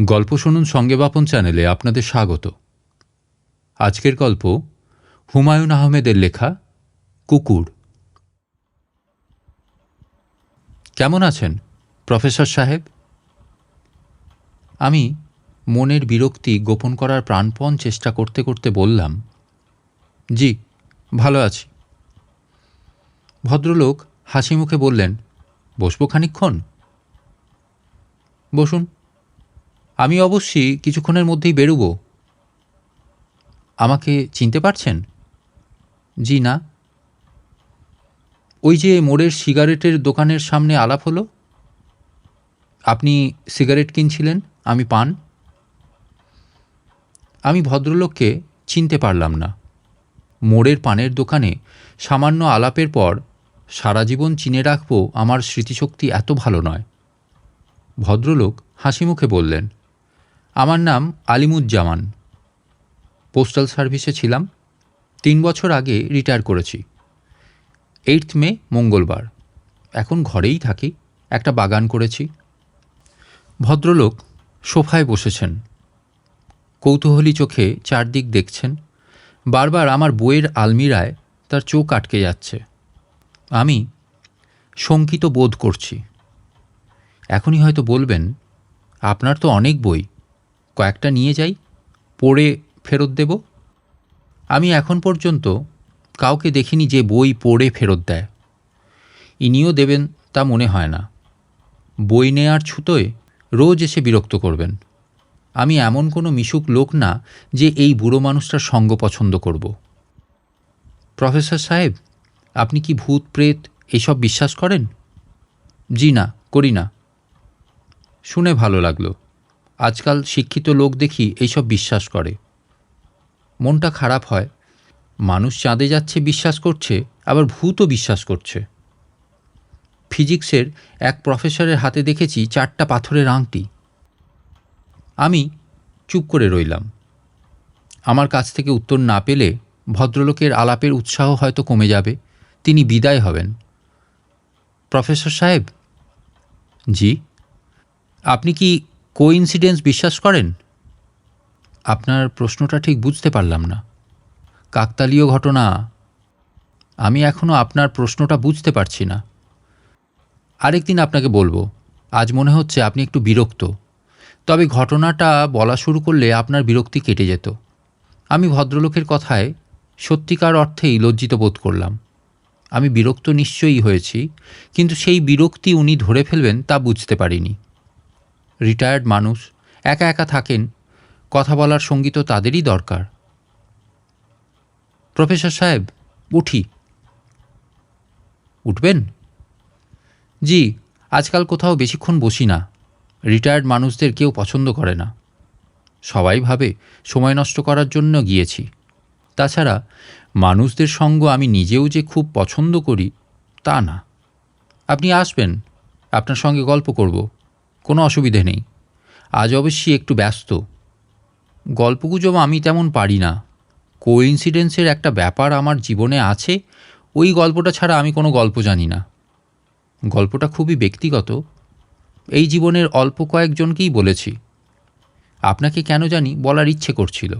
গল্প শুনুন সঙ্গে বাপন চ্যানেলে আপনাদের স্বাগত। আজকের গল্প হুমায়ুন আহমেদের লেখা কুকুর। কেমন আছেন, প্রফেসর সাহেব? আমি মনের বিরক্তি গোপন করার প্রাণপণ চেষ্টা করতে করতে বললাম, জি, ভালো আছি। ভদ্রলোক হাসি মুখে বললেন, বসবো খানিক্ষণ বসুন। আমি অবশ্যই কিছুক্ষণের মধ্যেই বেরুব। আমাকে চিনতে পারছেন? জি, না। ওই যে মোড়ের সিগারেটের দোকানের সামনে আলাপ হলো? আপনি সিগারেট কিনছিলেন? আমি পান? আমি ভদ্রলোককে চিনতে পারলাম না। মোড়ের পানের দোকানে সামান্য আলাপের পর সারা জীবন চিনে রাখব আমার স্মৃতিশক্তি এত ভালো নয়। ভদ্রলোক হাসি মুখে বললেন আমার নাম আলিমুজ্জামান। পোস্টাল সার্ভিসে ছিলাম। তিন বছর আগে রিটায়ার করেছি। এইট মে, মঙ্গলবার। এখন ঘরেই থাকি। একটা বাগান করেছি। ভদ্রলোক সোফায় বসেছেন। কৌতূহলী চোখে চারদিক দেখছেন। বারবার আমার বইয়ের আলমিরায় তার চোখ আটকে যাচ্ছে। আমি শঙ্কিত বোধ করছি। এখনই হয়তো বলবেন, আপনার তো অনেক বই। কয়েকটা নিয়ে যাই, পড়ে ফেরত দেব। আমি এখন পর্যন্ত কাউকে দেখিনি যে বই পড়ে ফেরত দেয়। ইনিও দেবেন তা মনে হয় না। বই নেয়ার ছুতোয় রোজ এসে বিরক্ত করবেন। আমি এমন কোনো মিশুক লোক না যে এই বুড়ো মানুষটার সঙ্গ পছন্দ করব। প্রফেসর সাহেব, আপনি কি ভূত, প্রেত এসব বিশ্বাস করেন? জি না, করি না। শুনে ভালো লাগল। আজকাল শিক্ষিত লোক দেখি এইসব বিশ্বাস করে। মনটা খারাপ হয়। মানুষ চাঁদে যাচ্ছে, বিশ্বাস করছে, আবার ভূতও বিশ্বাস করছে। ফিজিক্সের এক প্রফেসরের হাতে দেখেছি চারটা পাথরের আংটি। আমি চুপ করে রইলাম। আমার কাছ থেকে উত্তর না পেলে ভদ্রলোকের আলাপের উৎসাহ হয়তো কমে যাবে। তিনি বিদায় হবেন। প্রফেসর সাহেব, জি, আপনি কি কোইন্সিডেন্স বিশ্বাস করেন? আপনার প্রশ্নটা ঠিক বুঝতে পারলাম না। কাকতালীয় ঘটনা। আমি এখনও আপনার প্রশ্নটা বুঝতে পারছি না। আরেকদিন আপনাকে বলব, আজ মনে হচ্ছে আপনি একটু বিরক্ত। তবে ঘটনাটা বলা শুরু করলে আপনার বিরক্তি কেটে যেত। আমি ভদ্রলোকের কথায় সত্যিকার অর্থেই লজ্জিত বোধ করলাম। আমি বিরক্ত নিশ্চয়ই হয়েছি, কিন্তু সেই বিরক্তি উনি ধরে ফেলবেন তা বুঝতে পারিনি। রিটায়ার্ড মানুষ, একা একা থাকেন, কথা বলার সঙ্গী তো তাদেরই দরকার। প্রফেসর সাহেব, উঠি। উঠবেন? জি, আজকাল কোথাও বেশিক্ষণ বসি না। রিটায়ার্ড মানুষদের কেউ পছন্দ করে না। সবাই ভাবে, সময় নষ্ট করার জন্য গিয়েছি। তাছাড়া, মানুষদের সঙ্গ আমি নিজেও যে খুব পছন্দ করি, তা না। আপনি আসবেন, আপনার সঙ্গে গল্প করব। কোনো অসুবিধে নেই। আজ অবশ্যই একটু ব্যস্ত। গল্পগুজব আমি তেমন পারি না। কোইন্সিডেন্সের একটা ব্যাপার আমার জীবনে আছে, ওই গল্পটা ছাড়া আমি কোনো গল্প জানি না। গল্পটা খুবই ব্যক্তিগত। এই জীবনের অল্প কয়েকজনকেই বলেছি। আপনাকে কেন জানি বলার ইচ্ছে করছিল।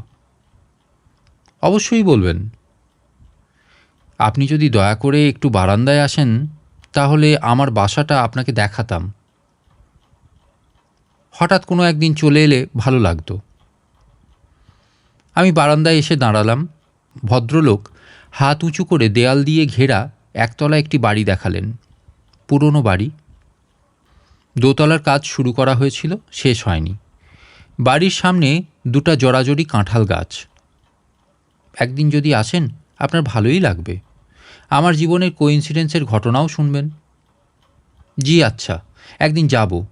অবশ্যই বলবেন। আপনি যদি দয়া করে একটু বারান্দায় আসেন, তাহলে আমার বাসাটা আপনাকে দেখাতাম। হঠাৎ কোনো একদিন চলে এলে ভালো লাগতো। আমি বারান্দায় এসে দাঁড়ালাম। ভদ্রলোক হাত উঁচু করে দেয়াল দিয়ে ঘেরা একতলা একটি বাড়ি দেখালেন। পুরনো বাড়ি। দোতলার কাজ শুরু করা হয়েছিল, শেষ হয়নি। বাড়ির সামনে দুটা জড়াজড়ি কাঁঠাল গাছ। একদিন যদি আসেন, আপনার ভালোই লাগবে। আমার জীবনের কোইন্সিডেন্সের ঘটনাও শুনবেন। জি আচ্ছা একদিন যাব।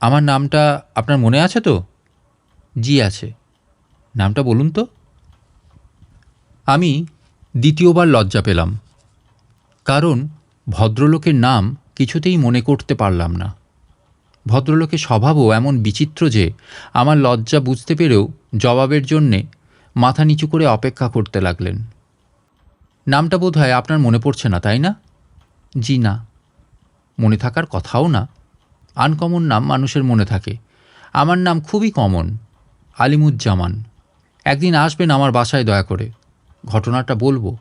আমার নামটা আপনার মনে আছে তো? জি, আছে। নামটা বলুন তো। আমি দ্বিতীয়বার লজ্জা পেলাম। কারণ ভদ্রলোকের নাম কিছুতেই মনে করতে পারলাম না। ভদ্রলোকের স্বভাবও এমন বিচিত্র যে আমার লজ্জা বুঝতে পেরেও জবাবের জন্যে মাথা নিচু করে অপেক্ষা করতে লাগলেন। নামটা বোধ হয় আপনার মনে পড়ছে না, তাই না? জি, না। মনে থাকার কথাও না। আনকমন নাম মানুষের মনে থাকে। আমার নাম খুবই কমন, আলিমুজ্জামান। একদিন আসবেন আমার বাসায় দয়া করে। ঘটনাটা বলব,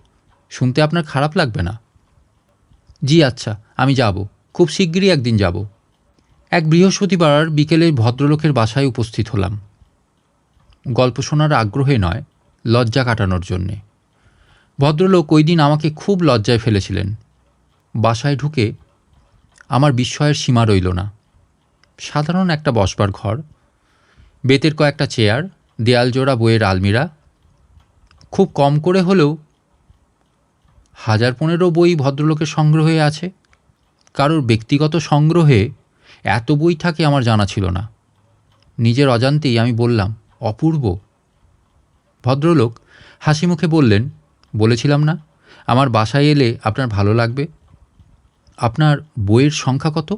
শুনতে আপনার খারাপ লাগবে না? জি আচ্ছা আমি যাব, খুব শিগগিরই একদিন যাব। এক বৃহস্পতিবার বিকেলে ভদ্রলোকের বাসায় উপস্থিত হলাম। গল্প শোনার আগ্রহে নয়, লজ্জা কাটানোর জন্যে। ভদ্রলোক ওই দিন আমাকে খুব লজ্জায় ফেলেছিলেন। বাসায় ঢুকে আমার বিস্ময়ের সীমা রইল না। সাধারণ একটা বসবার ঘর, বেতের কয়েকটা চেয়ার, দেয়াল জোড়া বইয়ের আলমিরা, খুব কম করে হলেও হাজার পনেরো বই ভদ্রলোকের সংগ্রহে আছে। কারোর ব্যক্তিগত সংগ্রহে এত বই থাকে আমার জানা ছিল না। নিজের অজান্তেই আমি বললাম, অপূর্ব। ভদ্রলোক হাসি মুখে বললেন, বলেছিলাম না, আমার বাসায় এলে আপনার ভালো লাগবে। আপনার বইয়ের সংখ্যা কত?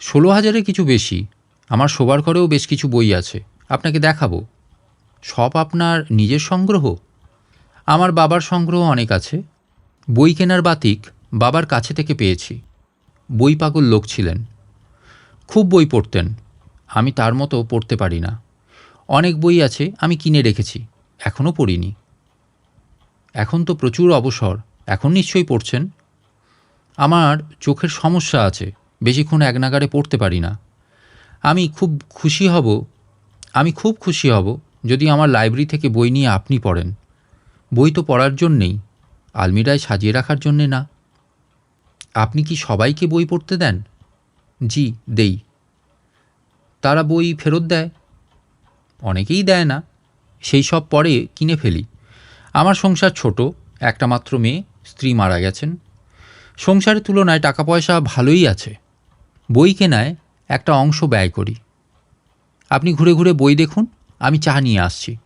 ষোলো হাজারের কিছু বেশি। আমার শোবার ঘরেও বেশ কিছু বই আছে। আপনাকে দেখাবো। সব আপনার নিজের সংগ্রহ? আমার বাবার সংগ্রহ অনেক আছে। বই কেনার বাতিক বাবার কাছে থেকে পেয়েছি। বই পাগল লোক ছিলেন। খুব বই পড়তেন। আমি তার মতো পড়তে পারি না। অনেক বই আছে আমি কিনে রেখেছি। এখনও পড়িনি। এখন তো প্রচুর অবসর। এখন নিশ্চয়ই পড়ছেন। আমার চোখের সমস্যা আছে। বেশিক্ষণ এক নাগারে পড়তে পারি না। আমি খুব খুশি হব, আমি খুব খুশি হব যদি আমার লাইব্রেরি থেকে বই নিয়ে আপনি পড়েন। বই তো পড়ার জন্যেই, আলমিরায় সাজিয়ে রাখার জন্যে না। আপনি কি সবাইকে বই পড়তে দেন? জি, দেই। তারা বই ফেরত দেয়? অনেকেই দেয় না। সেই সব পরে কিনে ফেলি। আমার সংসার ছোট, একটা মাত্র মেয়ে, স্ত্রী মারা গেছেন। সংসারের তুলনায় টাকা পয়সা ভালোই আছে। বই কেনায় একটা অংশ ব্যয় করি। আপনি ঘুরে ঘুরে বই দেখুন, আমি চা নিয়ে আসছি।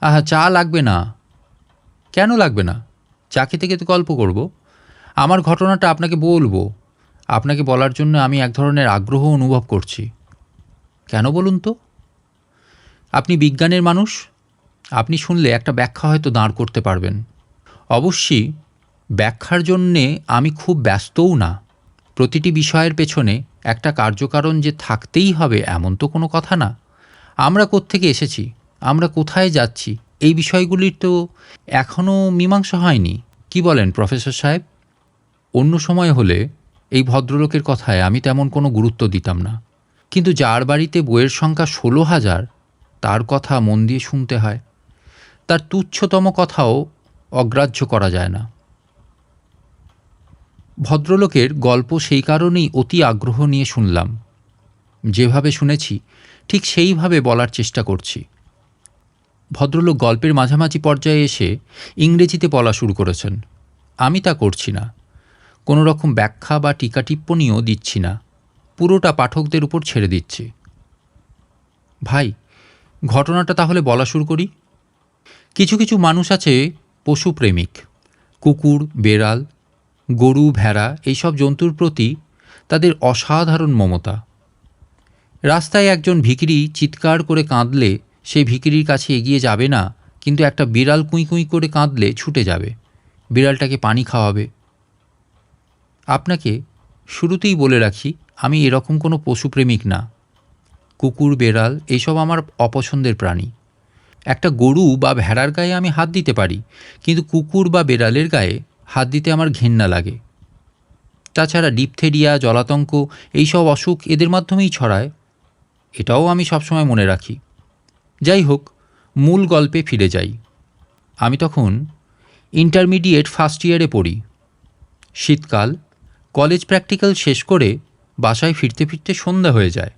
আহা, চা লাগবে না। কেন লাগবে না? চা খেতে খেতে গল্প করব। আমার ঘটনাটা আপনাকে বলব। আপনাকে বলার জন্য আমি এক ধরনের আগ্রহ অনুভব করছি। কেন বলুন তো? আপনি বিজ্ঞানের মানুষ, আপনি শুনলে একটা ব্যাখ্যা হয়তো দাঁড় করতে পারবেন। অবশ্যই, ব্যাখ্যার জন্যে আমি খুব ব্যস্তও না। প্রতিটি বিষয়ের পেছনে একটা কার্যকারণ যে থাকতেই হবে এমন তো কোনো কথা না। আমরা কোত্থেকে এসেছি? আমরা কোথায় যাচ্ছি? এই বিষয়গুলির তো এখনও মীমাংসা হয়নি। কি বলেন প্রফেসর সাহেব? অন্য সময় হলে এই ভদ্রলোকের কথায় আমি তেমন কোনো গুরুত্ব দিতাম না। কিন্তু যার বাড়িতে বইয়ের সংখ্যা ষোলো হাজার, তার কথা মন দিয়ে শুনতে হয়। তার তুচ্ছতম কথাও অগ্রাহ্য করা যায় না। ভদ্রলোকের গল্প সেই কারণেই অতি আগ্রহ নিয়ে শুনলাম। যেভাবে শুনেছি, ঠিক সেইভাবে বলার চেষ্টা করছি। ভদ্রলোক গল্পের মাঝামাঝি পর্যায়ে এসে ইংরেজিতে বলা শুরু করেছেন। আমি তা করছি না। কোনো রকম ব্যাখ্যা বা টিকা টিপ্পণীও দিচ্ছি না। পুরোটা পাঠকদের উপর ছেড়ে দিচ্ছি। ভাই, ঘটনাটা তাহলে বলা শুরু করি? কিছু কিছু মানুষ আছে পশুপ্রেমিক। কুকুর, বেড়াল গরু, ভেড়া, এইসব জন্তুর প্রতি তাদের অসাধারণ মমতা। রাস্তায় একজন ভিখিরি চিৎকার করে কাঁদলে সেই ভিখিরির কাছে এগিয়ে যাবে না, কিন্তু একটা বিড়াল কুঁই কুঁই করে কাঁদলে ছুটে যাবে। বিড়ালটাকে পানি খাওয়াবে। আপনাকে শুরুতেই বলে রাখি, আমি এরকম কোনো পশুপ্রেমিক না। কুকুর, বেড়াল, এইসব আমার অপছন্দের প্রাণী। একটা গরু বা ভেড়ার গায়ে আমি হাত দিতে পারি, কিন্তু কুকুর বা বেড়ালের গায়ে হাত দিতে আমার ঘেন্না লাগে। তাছাড়া ডিপথেরিয়া, জলাতঙ্ক এইসব অসুখ এদের মাধ্যমেই ছড়ায়। এটাও আমি সবসময় মনে রাখি। যাই হোক, মূল গল্পে ফিরে যাই। আমি তখন ইন্টারমিডিয়েট ফার্স্ট ইয়ারে পড়ি। শীতকাল, কলেজ প্র্যাকটিক্যাল শেষ করে বাসায় ফিরতে ফিরতে সন্ধ্যা হয়ে যায়।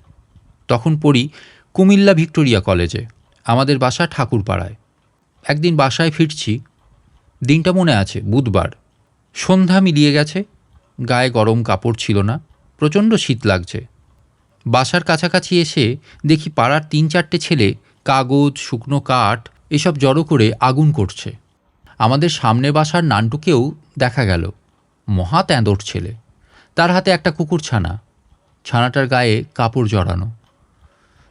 তখন পড়ি কুমিল্লা ভিক্টোরিয়া কলেজে, আমাদের বাসা ঠাকুরপাড়ায়। একদিন বাসায় ফিরছি দিনটা মনে আছে, বুধবার। সন্ধ্যা মিলিয়ে গেছে, গায়ে গরম কাপড় ছিল না, প্রচণ্ড শীত লাগছে। বাসার কাছাকাছি এসে দেখি পাড়ার তিন চারটে ছেলে কাগজ, শুকনো কাঠ, এসব জড়ো করে আগুন করছে। আমাদের সামনে বাসার নানটুকেও দেখা গেল, মহা তেঁদর ছেলে। তার হাতে একটা কুকুর ছানা, ছানাটার গায়ে কাপড় জড়ানো।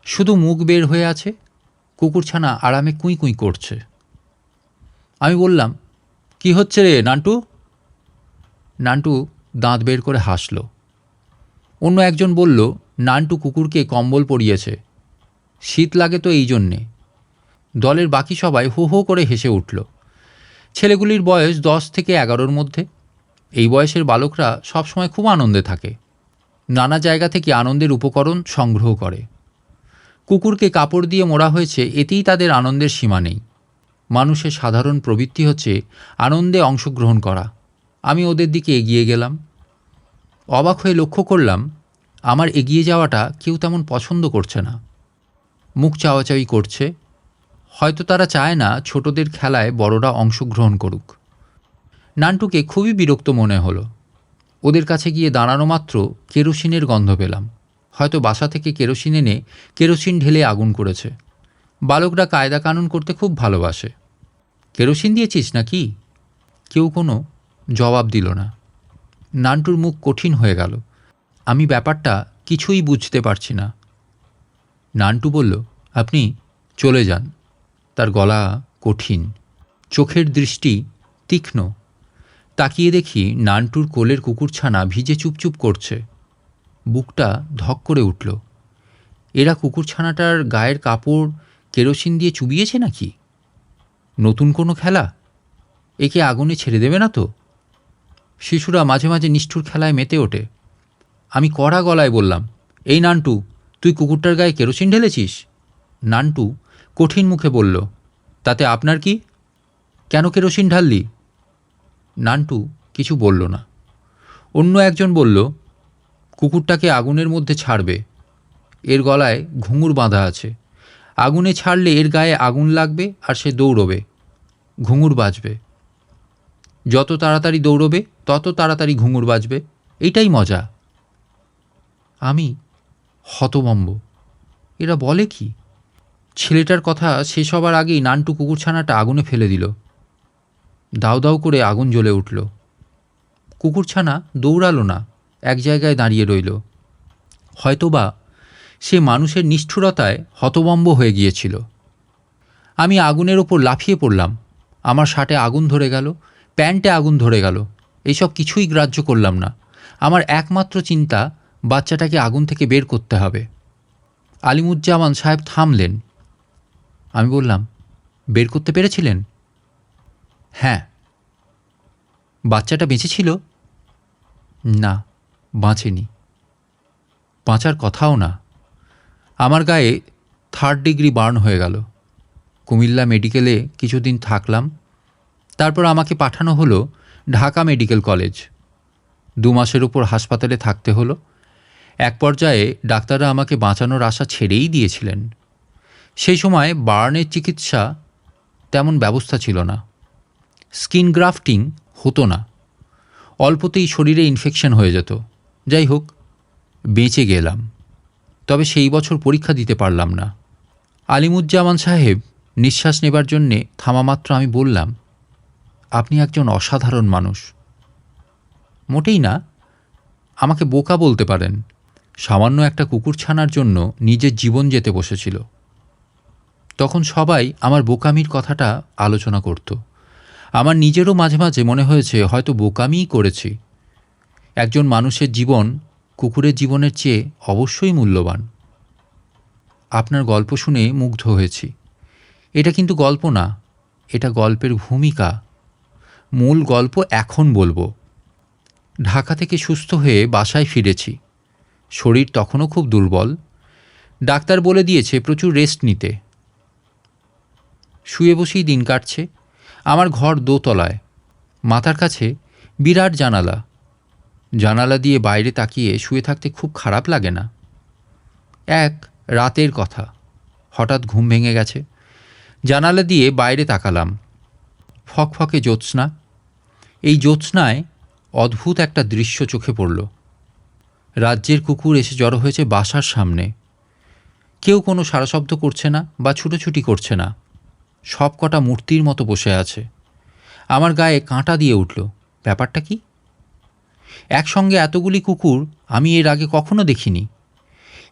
শুধু মুখ বের হয়ে আছে কুকুরছানা আরামে কুঁই কুঁই করছে। আমি বললাম কি হচ্ছে রে, নান্টু? নান্টু দাঁত বের করে হাসল। অন্য একজন বলল, নান্টু কুকুরকে কম্বল পরিয়েছে। শীত লাগে তো এই জন্যে। দলের বাকি সবাই হো হো করে হেসে উঠল। ছেলেগুলির বয়স দশ থেকে এগারোর মধ্যে। এই বয়সের বালকরা সবসময় খুব আনন্দে থাকে। নানা জায়গা থেকে আনন্দের উপকরণ সংগ্রহ করে। কুকুরকে কাপড় দিয়ে মোড়া হয়েছে, এতেই তাদের আনন্দের সীমা নেই। মানুষের সাধারণ প্রবৃত্তি হচ্ছে আনন্দে অংশগ্রহণ করা। আমি ওদের দিকে এগিয়ে গেলাম। অবাক হয়ে লক্ষ্য করলাম, আমার এগিয়ে যাওয়াটা কেউ তেমন পছন্দ করছে না। মুখ চাওয়াচাওয়ি করছে। হয়তো তারা চায় না ছোটদের খেলায় বড়রা অংশগ্রহণ করুক। নানটুকে খুবই বিরক্ত মনে হলো। ওদের কাছে গিয়ে দাঁড়ানো মাত্র কেরোসিনের গন্ধ পেলাম। হয়তো বাসা থেকে কেরোসিন এনে কেরোসিন ঢেলে আগুন করেছে। বালকরা কায়দা কানুন করতে খুব ভালোবাসে। কেরোসিন দিয়েছিস নাকি? কেউ কোনো জবাব দিল না। নান্টুর মুখ কঠিন হয়ে গেল। আমি ব্যাপারটা কিছুই বুঝতে পারছি না। নান্টু বলল, আপনি চলে যান। তার গলা কঠিন। চোখের দৃষ্টি তীক্ষ্ণ। তাকিয়ে দেখি নান্টুর কোলের কুকুরছানা ভিজে চুপচুপ করছে। বুকটা ধক করে উঠল। এরা কুকুরছানাটার গায়ের কাপড় কেরোসিন দিয়ে চুবিয়েছে নাকি? নতুন কোনো খেলা? একে আগুনে ছেড়ে দেবে না তো? শিশুরা মাঝে মাঝে নিষ্ঠুর খেলায় মেতে ওঠে। আমি কড়া গলায় বললাম, এই নান্টু, তুই কুকুরটার গায়ে কেরোসিন ঢেলেছিস? নান্টু কঠিন মুখে বলল, তাতে আপনার কি? কেন কেরোসিন ঢাললি? নান্টু কিছু বলল না। অন্য একজন বলল, কুকুরটাকে আগুনের মধ্যে ছাড়বে। এর গলায় ঘুঙুর বাঁধা আছে। আগুনে ছাড়লে এর গায়ে আগুন লাগবে আর সে দৌড়বে। ঘুঙুর বাজবে। যত তাড়াতাড়ি দৌড়বে, তত তাড়াতাড়ি ঘুঙুর বাজবে। এটাই মজা। আমি হতবম্ব। এরা বলে কি? ছেলেটার কথা শেষ হবার আগেই নানটু কুকুরছানাটা আগুনে ফেলে দিল। দাউ দাউ করে আগুন জ্বলে উঠল। কুকুরছানা দৌড়ালো না, এক জায়গায় দাঁড়িয়ে রইল। হয়তোবা সে মানুষের নিষ্ঠুরতায় হতবম্ব হয়ে গিয়েছিল। আমি আগুনের ওপর লাফিয়ে পড়লাম। আমার শার্টে আগুন ধরে গেল, প্যান্টে আগুন ধরে গেল। এইসব কিছুই গ্রাহ্য করলাম না। আমার একমাত্র চিন্তা, বাচ্চাটাকে আগুন থেকে বের করতে হবে। আলিমুজ্জামান সাহেব থামলেন। আমি বললাম, বের করতে পেরেছিলেন? হ্যাঁ। বাচ্চাটা বেঁচে ছিল না, বাঁচেনি। বাঁচার কথাও না। আমার গায়ে থার্ড ডিগ্রি বার্ন হয়ে গেল। কুমিল্লা মেডিকেলে কিছুদিন থাকলাম। তারপর আমাকে পাঠানো হলো ঢাকা মেডিকেল কলেজ। দু মাসের উপর হাসপাতালে থাকতে হলো। এক পর্যায়ে ডাক্তাররা আমাকে বাঁচানোর আশা ছেড়েই দিয়েছিলেন। সেই সময় বার্নের চিকিৎসা তেমন ব্যবস্থা ছিল না। স্কিন গ্রাফটিং হতো না। অল্পতেই শরীরে ইনফেকশন হয়ে যেত। যাই হোক, বেঁচে গেলাম। তবে সেই বছর পরীক্ষা দিতে পারলাম না। আলিমুজ্জামান সাহেব, নিঃশ্বাস নেবার জন্যে থামামাত্র আমি বললাম, আপনি একজন অসাধারণ মানুষ। মোটেই না, আমাকে বোকা বলতে পারেন। সামান্য একটা কুকুর ছানার জন্য নিজের জীবন যেতে বসেছিল। তখন সবাই আমার বোকামির কথাটা আলোচনা করত। আমার নিজেরও মাঝে মাঝে মনে হয়েছে, হয়তো বোকামিই করেছি। একজন মানুষের জীবন কুকুরের জীবনের চেয়ে অবশ্যই মূল্যবান। আপনার গল্প শুনে মুগ্ধ হয়েছি। এটা কিন্তু গল্প না, এটা গল্পের ভূমিকা। মূল গল্প এখন বলব। ঢাকা থেকে সুস্থ হয়ে বাসায় ফিরেছি। শরীর তখনও খুব দুর্বল। ডাক্তার বলে দিয়েছে প্রচুর রেস্ট নিতে। শুয়ে বসেই দিন কাটছে। আমার ঘর দোতলায়। মাথার কাছে বিরাট জানালা। জানালা দিয়ে বাইরে তাকিয়ে শুয়ে থাকতে খুব খারাপ লাগে না। এক, রাতের কথা। হঠাৎ ঘুম ভেঙে গেছে। জানালা দিয়ে বাইরে তাকালাম। ফকফকে জ্যোৎস্না। এই জ্যোৎস্নায় অদ্ভুত একটা দৃশ্য চোখে পড়ল। রাজ্যের কুকুর এসে জড়ো হয়েছে বাসার সামনে। কেউ কোনো সারাশব্দ করছে না বা ছুটোছুটি করছে না। সব কটা মূর্তির মতো বসে আছে। আমার গায়ে কাঁটা দিয়ে উঠল। ব্যাপারটা কি? একসঙ্গে এতগুলি কুকুর আমি এর আগে কখনো দেখিনি।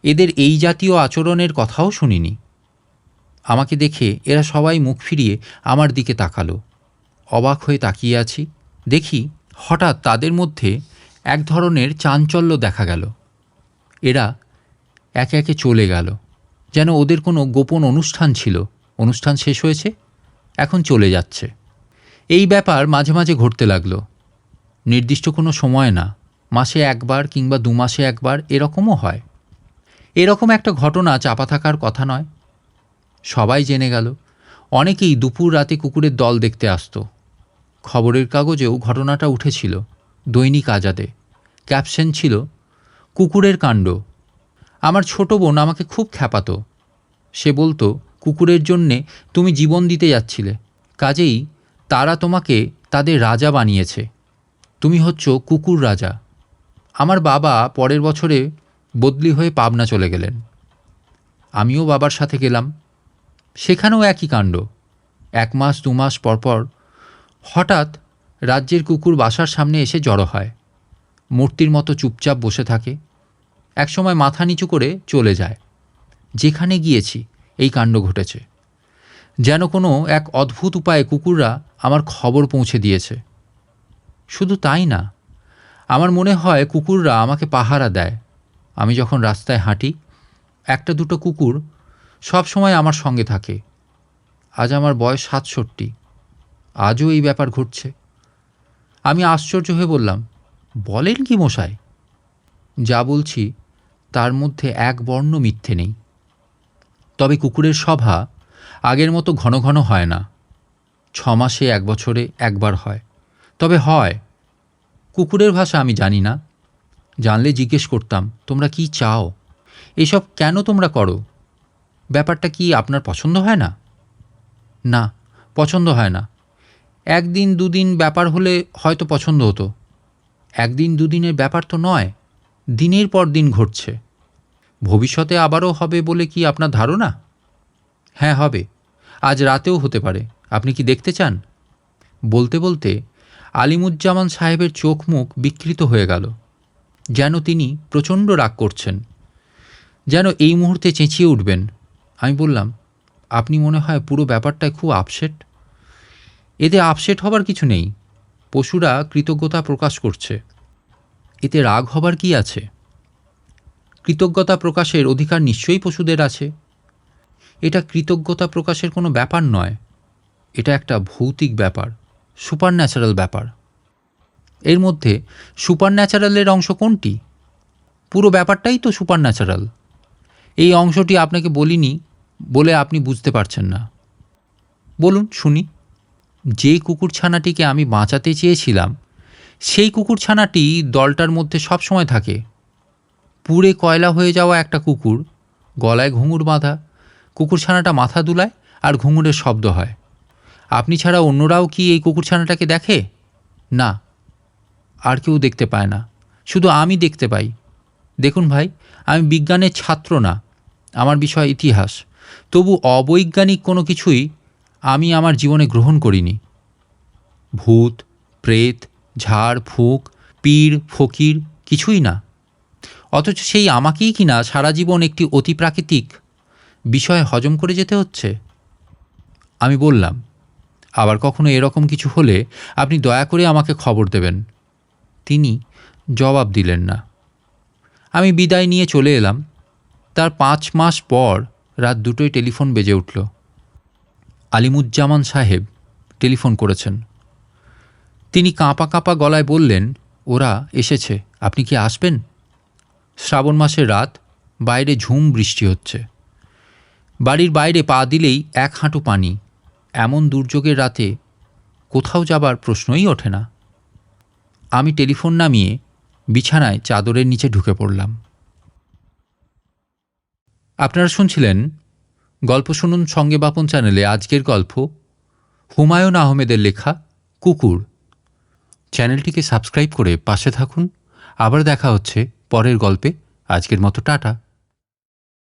এদের এই জাতীয় আচরণের কথাও শুনিনি। আমাকে দেখে এরা সবাই মুখ ফিরিয়ে আমার দিকে তাকালো। অবাক হয়ে তাকিয়ে আছি। দেখি, হঠাৎ তাদের মধ্যে এক ধরনের চাঞ্চল্য দেখা গেল। এরা একে একে চলে গেল। যেন ওদের কোনো গোপন অনুষ্ঠান ছিল। অনুষ্ঠান শেষ হয়েছে, এখন চলে যাচ্ছে। এই ব্যাপার মাঝে মাঝে ঘটতে লাগল। নির্দিষ্ট কোনো সময় না, মাসে একবার কিংবা দু মাসে একবার এরকমও হয়। এরকম একটা ঘটনা চাপা থাকার কথা নয়। সবাই জেনে গেল। অনেকেই দুপুর রাতে কুকুরের দল দেখতে আসতো। খবরের কাগজেও ঘটনাটা উঠেছিল। দৈনিক আজাদে। ক্যাপশন ছিল, কুকুরের কাণ্ড। আমার ছোট বোন আমাকে খুব খ্যাপাতো। সে বলতো, কুকুরের জন্যে তুমি জীবন দিতে যাচ্ছিলে। কাজেই তারা তোমাকে তাদের রাজা বানিয়েছে। তুমি হচ্ছ কুকুর রাজা। আমার বাবা পরের বছরে বদলি হয়ে পাবনা চলে গেলেন। আমিও বাবার সাথে গেলাম। সেখানেও একই কাণ্ড। এক মাস, দু মাস পরপর হঠাৎ রাজ্যের কুকুর বাসার সামনে এসে জড়ো হয়। মূর্তির মতো চুপচাপ বসে থাকে। একসময় মাথা নিচু করে চলে যায়। যেখানে গিয়েছি, এই কাণ্ড ঘটেছে। যেন কোনো এক অদ্ভুত উপায়ে কুকুররা আমার খবর পৌঁছে দিয়েছে। শুধু তাই না, আমার মনে হয় কুকুররা আমাকে পাহারা দেয়। আমি যখন রাস্তায় হাঁটি, একটা দুটো কুকুর সব সময় আমার সঙ্গে থাকে। আজ আমার বয়স সাতষট্টি, আজও এই ব্যাপার ঘটছে। আমি আশ্চর্য হয়ে বললাম, বলেন কি মশাই? যা বলছি তার মধ্যে এক বর্ণ মিথ্যে নেই। তবে কুকুরের সভা আগের মতো ঘন ঘন হয় না। ছ মাসে এক বছরে একবার হয়। তবে হয়। কুকুরের ভাষা আমি জানি না। জানলে জিজ্ঞেস করতাম, তোমরা কি চাও? এসব কেন তোমরা করো? ব্যাপারটা কি আপনার পছন্দ হয় না? না, পছন্দ হয় না। একদিন দুদিন ব্যাপার হলে হয়তো পছন্দ হতো। একদিন দুদিনের ব্যাপার তো নয়, দিনের পর দিন ঘটছে। ভবিষ্যতে আবারও হবে বলে কি আপনার ধারণা? হ্যাঁ হবে। আজ রাতেও হতে পারে। আপনি কি দেখতে চান? বলতে বলতে আলিমুজ্জামান সাহেবের চোখ মুখ বিকৃত হয়ে গেল। যেন তিনি প্রচণ্ড রাগ করছেন। যেন এই মুহূর্তে চেঁচিয়ে উঠবেন। আমি বললাম, আপনি মনে হয় পুরো ব্যাপারটায় খুব আপসেট? এতে আপসেট হবার কিছু নেই। পশুরা কৃতজ্ঞতা প্রকাশ করছে। এতে রাগ হবার কি আছে? কৃতজ্ঞতা প্রকাশের অধিকার নিশ্চয়ই পশুদের আছে। এটা কৃতজ্ঞতা প্রকাশের কোনো ব্যাপার নয়। এটা একটা ভৌতিক ব্যাপার। সুপার ন্যাচারাল ব্যাপার। এর মধ্যে সুপার ন্যাচারালের অংশ কোনটি? পুরো ব্যাপারটাই তো সুপার ন্যাচারাল এই অংশটি আপনাকে বলিনি বলে আপনি বুঝতে পারছেন না। বলুন, শুনি। যে কুকুরছানাটিকে আমি বাঁচাতে চেয়েছিলাম, সেই কুকুরছানাটি দলটার মধ্যে সব সময় থাকে। পুড়ে কয়লা হয়ে যাওয়া একটা কুকুর, গলায় ঘুঙুর বাঁধা। কুকুরছানাটা মাথা দুলায় আর ঘুঙুরের শব্দ হয়। আপনি ছাড়া অন্যরাও কি এই কুকুরছানাটাকে দেখে? না। আর কেউ দেখতে পায় না। শুধু আমি দেখতে পাই। দেখুন ভাই, আমি বিজ্ঞানের ছাত্র না। আমার বিষয় ইতিহাস। তবু অবৈজ্ঞানিক কোনো কিছুই আমি আমার জীবনে গ্রহণ করিনি। ভূত, প্রেত, ঝাড়, ফুঁক, পীর, ফকির কিছুই না। অথচ সেই আমাকেই কিনা সারা জীবন একটি অতিপ্রাকৃতিক বিষয় হজম করে যেতে হচ্ছে। আমি বললাম আবার কখনো এরকম কিছু হলে আপনি দয়া করে আমাকে খবর দেবেন। তিনি জবাব দিলেন না। আমি বিদায় নিয়ে চলে এলাম। তার পাঁচ মাস পর রাত দুটোই টেলিফোন বেজে উঠল। আলিমুজ্জামান সাহেব টেলিফোন করেছেন। তিনি কাঁপা কাঁপা গলায় বললেন, ওরা এসেছে, আপনি কি আসবেন? শ্রাবণ মাসের রাত, বাইরে ঝুম বৃষ্টি হচ্ছে। বাড়ির বাইরে পা দিলেই এক হাঁটু পানি। এমন দুর্যোগের রাতে কোথাও যাবার প্রশ্নই ওঠে না। আমি টেলিফোন নামিয়ে বিছানায় চাদরের নিচে ঢুকে পড়লাম। আপনারা শুনছিলেন গল্প শুনুন সঙ্গে বাপন চ্যানেলে আজকের গল্প হুমায়ুন আহমেদের লেখা কুকুর। চ্যানেলটিকে সাবস্ক্রাইব করে পাশে থাকুন। আবার দেখা হচ্ছে পরের গল্পে। আজকের মতো টাটা।